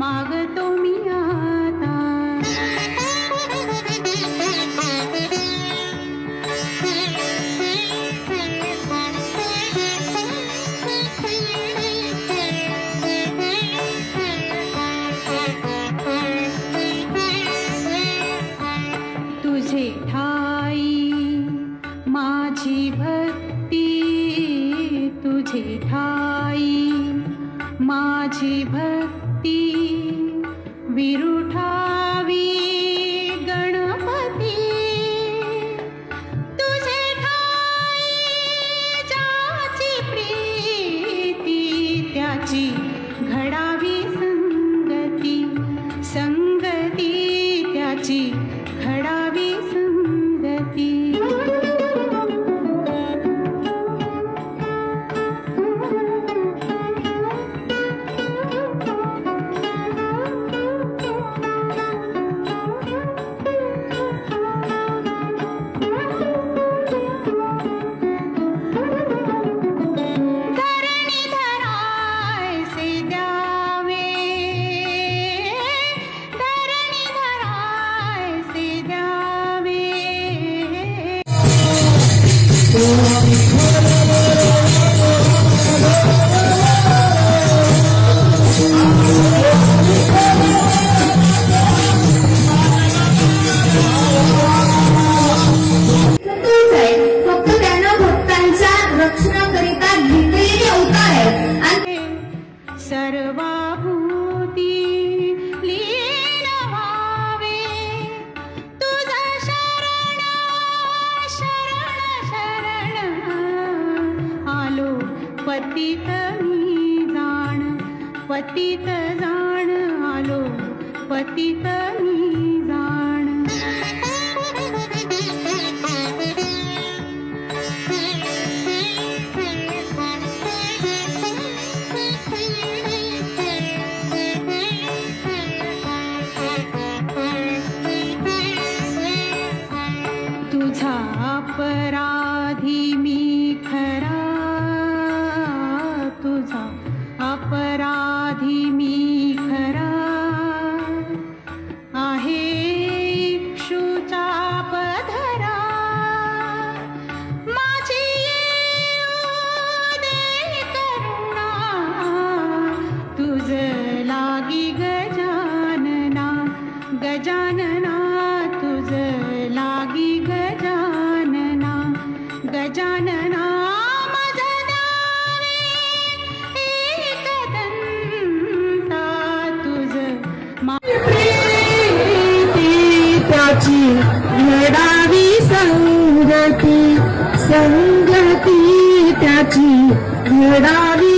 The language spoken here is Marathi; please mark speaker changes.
Speaker 1: मागतो माझी भक्ती विरुठावी गणपती. तुझे ठाई ज्याची प्रीती त्याची घडावी संगती संगती त्याची घडा पतित मी जाण पतित जाण. आलो पतित गजानना तुझ लागी गजानना. गजानना मज द्यावे एकदंता तुझ
Speaker 2: त्याची घडावी संगती संगती त्याची घडावी